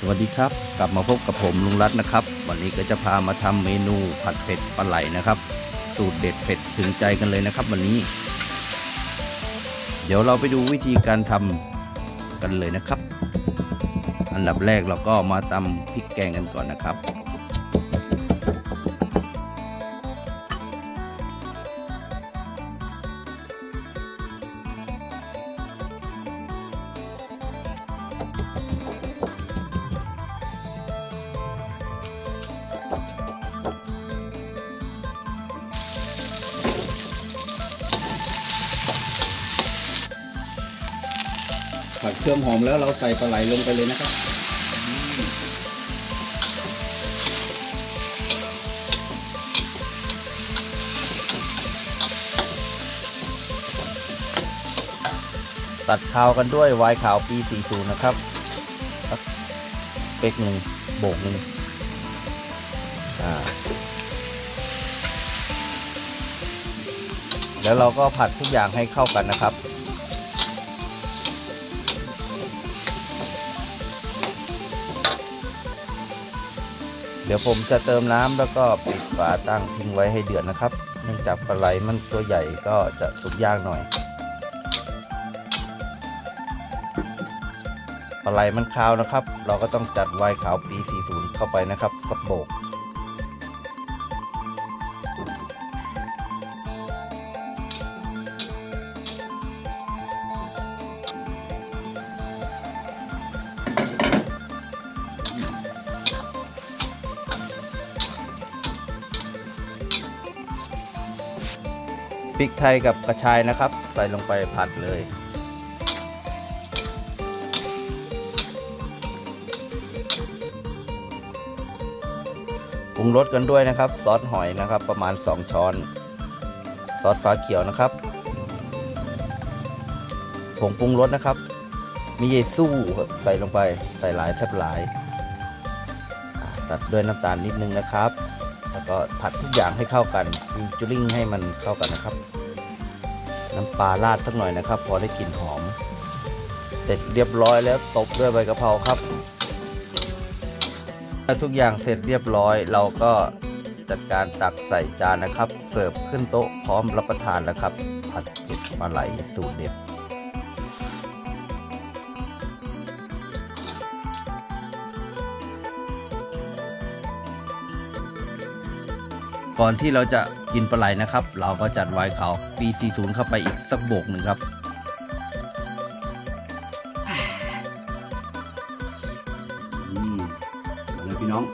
สวัสดีครับกลับมาพบกับผมลุงรัตน์นะครับ วันนี้ก็จะพามาทำเมนูผัดเผ็ดปลาไหลนะครับ สูตรเด็ดเผ็ดถึงใจกันเลยนะครับ วันนี้ เดี๋ยวเราไปดูวิธีการทำกันเลยนะครับ อันดับแรกเราก็มาตำพริกแกงกันก่อนนะครับ ผัดเครื่องหอมแล้วเราใส่ปลาไหลลงไปเลยนะครับตัดขาวกันด้วยไวน์ขาวปี 40 นะครับ เป๊กหนึ่งโบกหนึ่งแล้วเราก็ผัดทุกอย่างให้เข้ากันนะครับ เดี๋ยวผมจะเติมน้ำแล้วก็ปิดฝาตั้งทิ้งไว้ให้เดือดนะครับ เนื่องจากปลาไหลมันตัวใหญ่ก็จะสุกยากหน่อยปลาไหลมันขาวนะครับ เราก็ต้องจัดไวน์ขาวปี 40 เข้าไปนะครับ สักโบก พริกไทยกับกระชายนะครับ ใส่ลงไปผัดเลย ปรุงรสกันด้วยนะครับ ซอสหอยนะครับ ประมาณ 2 ช้อน ซอสฟ้าเขียวนะครับผงปรุงรสนะครับ มีเยสู้ครับใส่ลงไปใส่หลายแทบหลาย ตัดด้วยน้ำตาลนิดนึงนะครับ แล้วก็ผัดทุกอย่างให้เข้ากันฟิวจูริงให้มันเข้ากันนะครับ น้ำปลาราดสักหน่อยนะครับ พอได้กลิ่นหอม เสร็จเรียบร้อยแล้วตบด้วยใบกะเพราครับเมื่อทุกอย่างเสร็จเรียบร้อย เราก็จัดการตักใส่จานนะครับ เสิร์ฟขึ้นโต๊ะพร้อมรับประทานแล้วครับ ผัดเผ็ดปลาไหลสูตรเด็ด ก่อนที่เราจะกินปลาไหลนะครับ เราก็จัดไวน์ขาวปี 40 เข้าไปอีกสักโบกหนึ่งครับอืมเลยพี่น้อง